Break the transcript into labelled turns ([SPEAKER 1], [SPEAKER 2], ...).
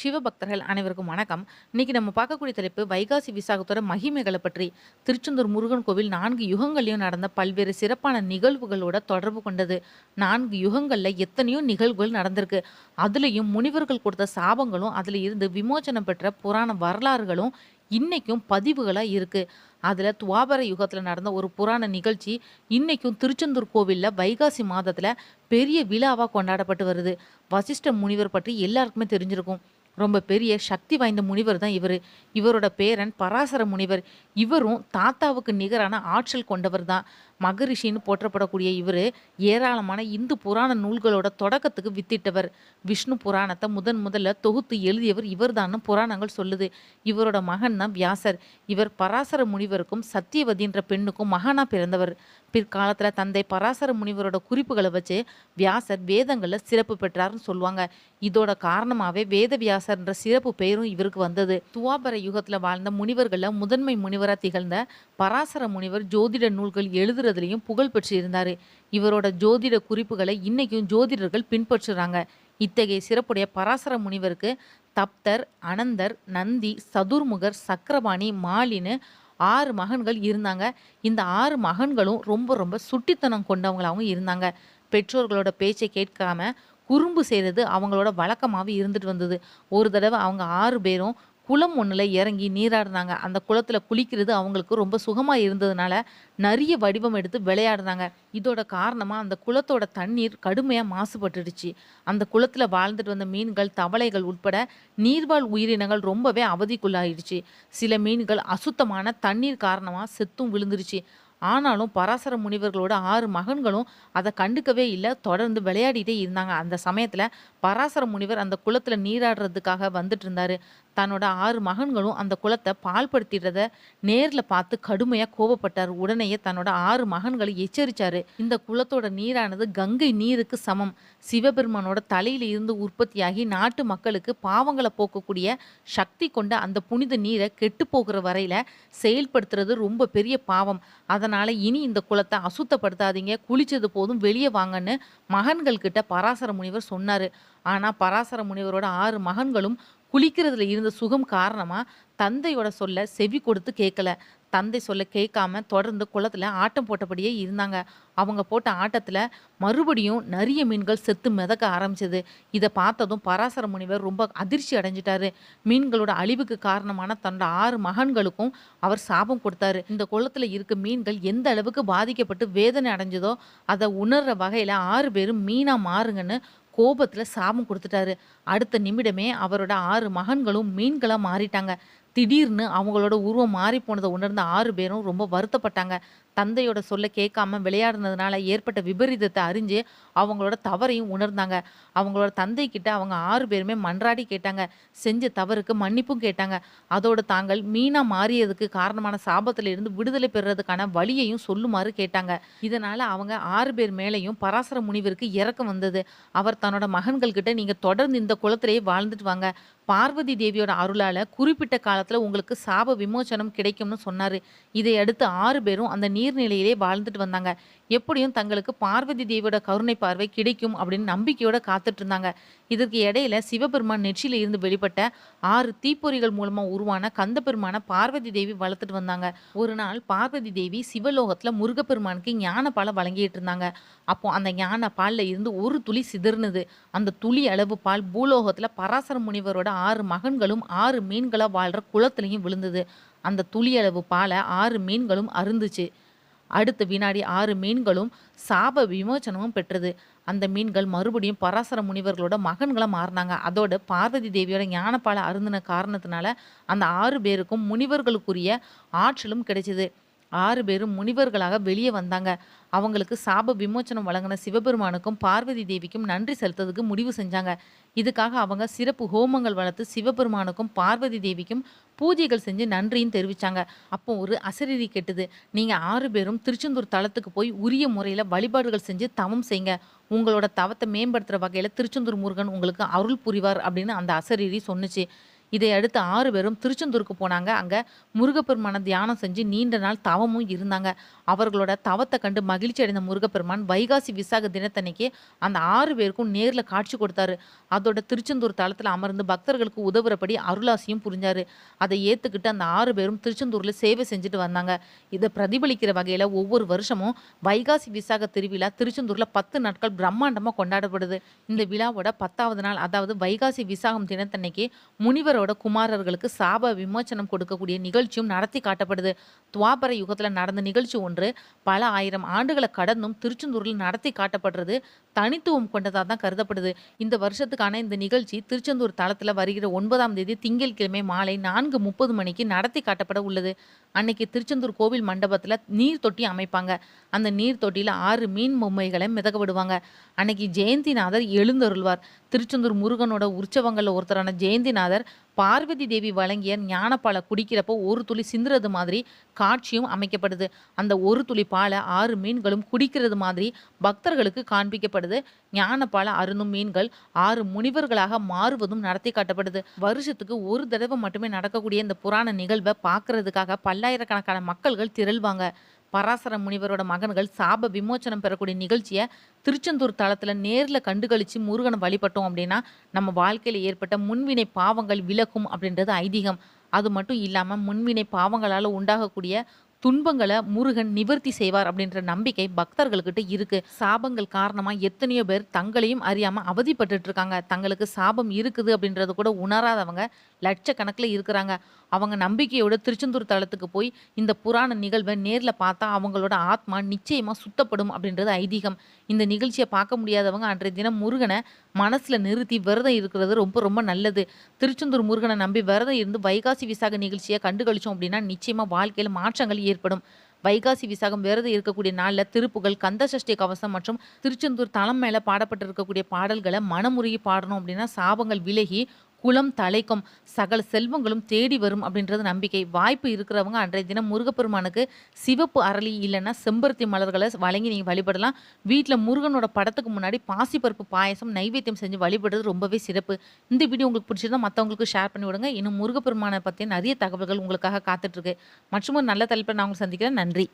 [SPEAKER 1] சிவபக்தர்கள் அனைவருக்கும் வணக்கம். இன்னைக்கு நம்ம பார்க்கக்கூடிய தலைப்பு வைகாசி விசாகத்தோட மகிமைகளை பற்றி. திருச்செந்தூர் முருகன் கோவில் நான்கு யுகங்களையும் நடந்த பல்வேறு சிறப்பான நிகழ்வுகளோட தொடர்பு கொண்டது. நான்கு யுகங்களில் எத்தனையோ நிகழ்வுகள் நடந்திருக்கு. அதுலேயும் முனிவர்கள் கொடுத்த சாபங்களும் அதில் இருந்து விமோசனம் பெற்ற புராண வரலாறுகளும் இன்னைக்கும் பதிவுகளாக இருக்கு. அதில் துவாபர யுகத்தில் நடந்த ஒரு புராண நிகழ்ச்சி இன்னைக்கும் திருச்செந்தூர் கோவிலில் வைகாசி மாதத்தில் பெரிய விழாவாக கொண்டாடப்பட்டு வருது. வசிஷ்ட முனிவர் பற்றி எல்லாருக்குமே தெரிஞ்சிருக்கும். ரொம்ப பெரிய சக்தி வாய்ந்த முனிவர் தான் இவர். இவரோட பேரன் பராசர முனிவர். இவரும் தாத்தாவுக்கு நிகரான ஆற்றல் கொண்டவர் தான். மகரிஷின்னு போற்றப்படக்கூடிய இவர் ஏராளமான இந்து புராண நூல்களோட தொடக்கத்துக்கு வித்திட்டவர். விஷ்ணு புராணத்தை முதன் முதல்ல தொகுத்து எழுதியவர் இவர்தான்னு புராணங்கள் சொல்லுது. இவரோட மகன் தான் வியாசர். இவர் பராசர முனிவருக்கும் சத்தியவதின்ற பெண்ணுக்கும் மகனா பிறந்தவர். பிற்காலத்தில் தந்தை பராசர முனிவரோட குறிப்புகளை வச்சு வியாசர் வேதங்களில் சிறப்பு பெற்றார்னு சொல்லுவாங்க. இதோட காரணமாகவே வேத வியாசர்ன்ற சிறப்பு பெயரும் இவருக்கு வந்தது. துவாபர யுகத்தில் வாழ்ந்த முனிவர்களில் முதன்மை முனிவராக திகழ்ந்த பராசர முனிவர் ஜோதிட நூல்கள் எழுதுறதுலையும் புகழ் பெற்று இருந்தார். இவரோட ஜோதிட குறிப்புகளை இன்னைக்கும் ஜோதிடர்கள் பின்பற்றுறாங்க. இத்தகைய சிறப்புடைய பராசர முனிவருக்கு தப்தர் அனந்தர் நந்தி சதுர்முகர் சக்கரபாணி மாலின்னு ஆறு மகன்கள் இருந்தாங்க. இந்த ஆறு மகன்களும் ரொம்ப ரொம்ப சுட்டித்தனம் கொண்டவங்களாகவும் இருந்தாங்க. பெற்றோர்களோட பேச்சை கேட்காம குறும்பு செய்கிறது அவங்களோட வழக்கமாகவே இருந்துட்டு வந்தது. ஒரு தடவை அவங்க ஆறு பேரும் குளம் ஒன்றில் இறங்கி நீராடினாங்க. அந்த குளத்தில் குளிக்கிறது அவங்களுக்கு ரொம்ப சுகமாக இருந்ததுனால நிறைய வடிவம் எடுத்து விளையாடினாங்க. இதோட காரணமாக அந்த குளத்தோட தண்ணீர் கடுமையாக மாசுபட்டுடுச்சு. அந்த குளத்தில் வாழ்ந்துட்டு வந்த மீன்கள் தவளைகள் உட்பட நீர்வாழ் உயிரினங்கள் ரொம்பவே அவதிக்குள்ளாயிடுச்சு. சில மீன்கள் அசுத்தமான தண்ணீர் காரணமாக செத்தும் விழுந்துருச்சு. ஆனாலும் பராசர முனிவர்களோட ஆறு மகன்களும் அதை கண்டுக்கவே இல்லை தொடர்ந்து விளையாடிட்டே இருந்தாங்க. அந்த சமயத்தில் பராசர முனிவர் அந்த குளத்தில் நீராடுறதுக்காக வந்துட்டு இருந்தார். தன்னோட ஆறு மகன்களும் அந்த குளத்தை பால்படுத்திடுறத நேரில் பார்த்து கடுமையாக கோபப்பட்டார். உடனேயே தன்னோட ஆறு மகன்களை எச்சரிச்சாரு. இந்த குளத்தோட நீரானது கங்கை நீருக்கு சமம். சிவபெருமானோட தலையில இருந்து உற்பத்தியாகி நாட்டு மக்களுக்கு பாவங்களை போக்கக்கூடிய சக்தி கொண்ட அந்த புனித நீரை கெட்டு போகிற வரையில செயல்படுத்துறது ரொம்ப பெரிய பாவம். அதனால இனி இந்த குளத்தை அசுத்தப்படுத்தாதீங்க. குளிச்சது போதும் வெளியே வாங்கன்னு மகன்கள் கிட்ட பராசர முனிவர் சொன்னாரு. ஆனா பராசர முனிவரோட ஆறு மகன்களும் குளிக்கிறதுல இருந்த சுகம் காரணமாக தந்தையோட சொல்ல செவி கொடுத்து கேட்கல தந்தை சொல்ல கேட்காம தொடர்ந்து குளத்தில் ஆட்டம் போட்டபடியே இருந்தாங்க. அவங்க போட்ட ஆட்டத்தில் மறுபடியும் நிறைய மீன்கள் செத்து மிதக்க ஆரம்பிச்சது. இதை பார்த்ததும் பராசர முனிவர் ரொம்ப அதிர்ச்சி அடைஞ்சிட்டாரு. மீன்களோட அழிவுக்கு காரணமான தன்னோட ஆறு மகன்களுக்கும் அவர் சாபம் கொடுத்தாரு. இந்த குளத்தில் இருக்க மீன்கள் எந்த அளவுக்கு பாதிக்கப்பட்டு வேதனை அடைஞ்சதோ அதை உணர்ற வகையில் ஆறு பேரும் மீனாக மாறுங்கன்னு கோபத்தில் சாபம் கொடுத்துட்டாரு. அடுத்த நிமிடமே அவரோட ஆறு மகன்களும் மீன்களாக மாறிட்டாங்க. திடீர்னு அவங்களோட உருவம் மாறி போனதை உணர்ந்த ஆறு பேரும் ரொம்ப வருத்தப்பட்டாங்க. தந்தையோட சொல்ல கேட்காம விளையாடுனதுனால ஏற்பட்ட விபரீதத்தை அறிஞ்சு அவங்களோட தவறையும் உணர்ந்தாங்க. அவங்களோட தந்தை கிட்ட அவங்க ஆறு பேருமே மன்றாடி கேட்டாங்க. செஞ்ச தவறுக்கு மன்னிப்பும் கேட்டாங்க. அதோடு தாங்கள் மீனா மாறியதுக்கு காரணமான சாபத்துல இருந்து விடுதலை பெறுறதுக்கான வழியையும் சொல்லுமாறு கேட்டாங்க. இதனால அவங்க ஆறு பேர் மேலேயும் பராசர முனிவருக்கு இறக்கம் வந்தது. அவர் தன்னோட மகன்கள் கிட்ட நீங்க தொடர்ந்து இந்த குளத்திலேயே வாழ்ந்துட்டு வாங்க. பார்வதி தேவியோட அருளால குறிப்பிட்ட காலத்துல உங்களுக்கு சாப விமோசனம் கிடைக்கும்னு சொன்னாரு. இதை அடுத்து ஆறு பேரும் அந்த நீர் நீர்நிலையிலே வாழ்ந்துட்டு வந்தாங்க. எப்படியும் தங்களுக்கு பார்வதி தேவியோட கருணை பார்வை கிடைக்கும் அப்படின்னு நம்பிக்கையோட காத்துட்டு இருந்தாங்க. இதற்கு இடையில சிவபெருமான் நெற்றியில இருந்து வெளிப்பட்ட ஆறு தீப்பொறிகள் மூலமா உருவான கந்தபெருமான பார்வதி தேவி வளர்த்துட்டு வந்தாங்க. ஒரு நாள் பார்வதி தேவி சிவலோகத்துல முருகப்பெருமானுக்கு ஞான பாலை வழங்கிட்டு இருந்தாங்க. அப்போ அந்த ஞான பால்ல இருந்து ஒரு துளி சிதறுனது. அந்த துளி அளவு பால் பூலோகத்துல பராசர முனிவரோட ஆறு மகன்களும் ஆறு மீன்களா வாழ்ற குளத்துலையும் விழுந்தது. அந்த துளி அளவு பாலை ஆறு மீன்களும் அருந்துச்சு. அடுத்த வினாடி ஆறு மீன்களும் சாப விமோசனமும் பெற்றது. அந்த மீன்கள் மறுபடியும் பராசர முனிவர்களோட மகன்களா மாறினாங்க. அதோட பார்வதி தேவியோட ஞானப்பாலை அருந்தின காரணத்தினால அந்த ஆறு பேருக்கும் முனிவர்களுக்குரிய ஆற்றலும் கிடைச்சிது. ஆறு பேரும் முனிவர்களாக வெளியே வந்தாங்க. அவங்களுக்கு சாப விமோச்சனம் வழங்கின சிவபெருமானுக்கும் பார்வதி தேவிக்கும் நன்றி செலுத்ததுக்கு முடிவு செஞ்சாங்க. இதுக்காக அவங்க சிறப்பு ஹோமங்கள் வளர்த்து சிவபெருமானுக்கும் பார்வதி தேவிக்கும் பூஜைகள் செஞ்சு நன்றியும் தெரிவிச்சாங்க. அப்போ ஒரு அசரீரி கெட்டுது. நீங்க ஆறு பேரும் திருச்செந்தூர் தலத்துக்கு போய் உரிய முறையில வழிபாடுகள் செஞ்சு தவம் செய்யுங்க உங்களோட தவத்தை மேம்படுத்துற வகையில திருச்செந்தூர் முருகன் உங்களுக்கு அருள் புரிவார் அப்படின்னு அந்த அசரீரி சொன்னுச்சு. இதை அடுத்து ஆறு பேரும் திருச்செந்தூருக்கு போனாங்க. அங்க முருகப்பெருமான தியானம் செஞ்சு நீண்ட நாள் தவமும் இருந்தாங்க. அவர்களோட தவத்தை கண்டு மகிழ்ச்சி அடைந்த முருகப்பெருமான் வைகாசி விசாக தினத்தன்னைக்கு அந்த ஆறு பேருக்கும் நேர்ல காட்சி கொடுத்தாரு. அதோட திருச்செந்தூர் தளத்துல அமர்ந்து பக்தர்களுக்கு உதவுறபடி அருளாசியும் புரிஞ்சாரு. அதை ஏத்துக்கிட்டு அந்த ஆறு பேரும் திருச்செந்தூர்ல சேவை செஞ்சுட்டு வந்தாங்க. இதை பிரதிபலிக்கிற வகையில ஒவ்வொரு வருஷமும் வைகாசி விசாக திருவிழா திருச்செந்தூர்ல பத்து நாட்கள் பிரம்மாண்டமா கொண்டாடப்படுது. இந்த விழாவோட பத்தாவது நாள் அதாவது வைகாசி விசாகம் தினத்தன்னைக்கு முனிவரோட குமாரர்களுக்கு சாப விமோச்சனம் கொடுக்கக்கூடிய நிகழ்ச்சியும் நடத்தி காட்டப்படுது. துவாபர யுகத்தில் நடந்த நிகழ்ச்சி ஒன்று பல ஆயிரம் ஆண்டுகளை கடந்தும் திருச்செந்தூரில் நடத்தி காட்டப்படுறது தனித்துவம் கொண்டதாக தான் கருதப்படுது. இந்த வருஷத்துக்கான இந்த நிகழ்ச்சி திருச்செந்தூர் தளத்தில் வருகிற ஒன்பதாம் தேதி திங்கட்கிழமை மாலை நான்கு முப்பது மணிக்கு நடத்தி காட்டப்பட உள்ளது. அன்னைக்கு திருச்செந்தூர் கோவில் மண்டபத்தில் நீர் தொட்டி அமைப்பாங்க. அந்த நீர் தொட்டியில் ஆறு மீன் பொம்மைகளை மிதக்க விடுவாங்க. அன்னைக்கு ஜெயந்திநாதர் எழுந்தருள்வார். திருச்செந்தூர் முருகனோட உற்சவங்களில் ஒருத்தரான ஜெயந்திநாதர் பார்வதி தேவி வழங்கிய ஞானப்பாலை குடிக்கிறப்போ ஒரு துளி சிந்துறது மாதிரி காட்சியும் அமைக்கப்படுது. அந்த ஒரு துளி பாலை ஆறு மீன்களும் குடிக்கிறது மாதிரி பக்தர்களுக்கு காண்பிக்கப்படுது ஞானபால அருணும் மீன்கள் ஆறு முனிவர்களாக மாறுவதும் நடத்தி காட்டப்படுது. வருஷத்துக்கு ஒரு தடவை மட்டுமே நடக்கக்கூடிய இந்த புராண நிகழ்வை பார்க்கறதுக்காக பல்லாயிரக்கணக்கான மக்கள்கள் திரள்வாங்க. பராசர முனிவரோட மகன்கள் சாப விமோச்சனம் பெறக்கூடிய நிகழ்ச்சியை திருச்செந்தூர் தளத்தில் நேரில் கண்டுகளிச்சு முருகனை வழிபட்டோம் அப்படின்னா நம்ம வாழ்க்கையில் ஏற்பட்ட முன்வினை பாவங்கள் விலகும் அப்படின்றது ஐதீகம். அது மட்டும் இல்லாமல் முன்வினை பாவங்களால் உண்டாகக்கூடிய துன்பங்களை முருகன் நிவர்த்தி செய்வார் அப்படின்ற நம்பிக்கை பக்தர்கள்கிட்ட இருக்கு. சாபங்கள் காரணமா எத்தனையோ பேர் தங்களையும் அறியாம அவதிப்பட்டு இருக்காங்க தங்களுக்கு சாபம் இருக்குது அப்படின்றத கூட உணராதவங்க லட்சக்கணக்கில் இருக்கிறாங்க. அவங்க நம்பிக்கையோட திருச்செந்தூர் தலத்துக்கு போய் இந்த புராண நிகழ்வை நேரில் பார்த்தா அவங்களோட ஆத்மா நிச்சயமா சுத்தப்படும் அப்படின்றது ஐதீகம். இந்த நிகழ்ச்சியை பார்க்க முடியாதவங்க அன்றைய தினம் முருகனை மனசுல நிறுத்தி விரதம் இருக்கிறது ரொம்ப ரொம்ப நல்லது. திருச்செந்தூர் முருகனை நம்பி விரதம் இருந்து வைகாசி விசாக நிகழ்ச்சியை கண்டுகளிச்சோம் அப்படின்னா நிச்சயமா வாழ்க்கையில் மாற்றங்கள் ஏற்படும். வைகாசி விசாகம் விரதம் இருக்கக்கூடிய நாளில் திருப்புகள் கந்த சஷ்டி கவசம் மற்றும் திருச்செந்தூர் தலம் மேலே பாடப்பட்டிருக்கக்கூடிய பாடல்களை மனமுருகி பாடணும் அப்படின்னா சாபங்கள் விலகி குலம் தலைக்கும் சகல செல்வங்களும் தேடி வரும் அப்படின்றது நம்பிக்கை. வாய்ப்பு இருக்கிறவங்க அன்றைய தினம் முருகப்பெருமானுக்கு சிவப்பு அரளி இல்லைன்னா செம்பருத்தி மலர்களை வழங்கி நீங்கள் வழிபடலாம். வீட்டில் முருகனோட படத்துக்கு முன்னாடி பாசிப்பருப்பு பாயசம் நைவேத்தியம் செஞ்சு வழிபடுறது ரொம்பவே சிறப்பு. இந்த வீடியோ உங்களுக்கு பிடிச்சிருந்தா மற்றவங்களுக்கு ஷேர் பண்ணி விடுங்க. இன்னும் முருகப்பெருமானை பற்றி நிறைய தகவல்கள் உங்களுக்காக காத்துட்ருக்கு மற்றும் ஒரு நல்ல தலைப்பில் நான் உங்களுக்கு சந்திக்கிறேன். நன்றி.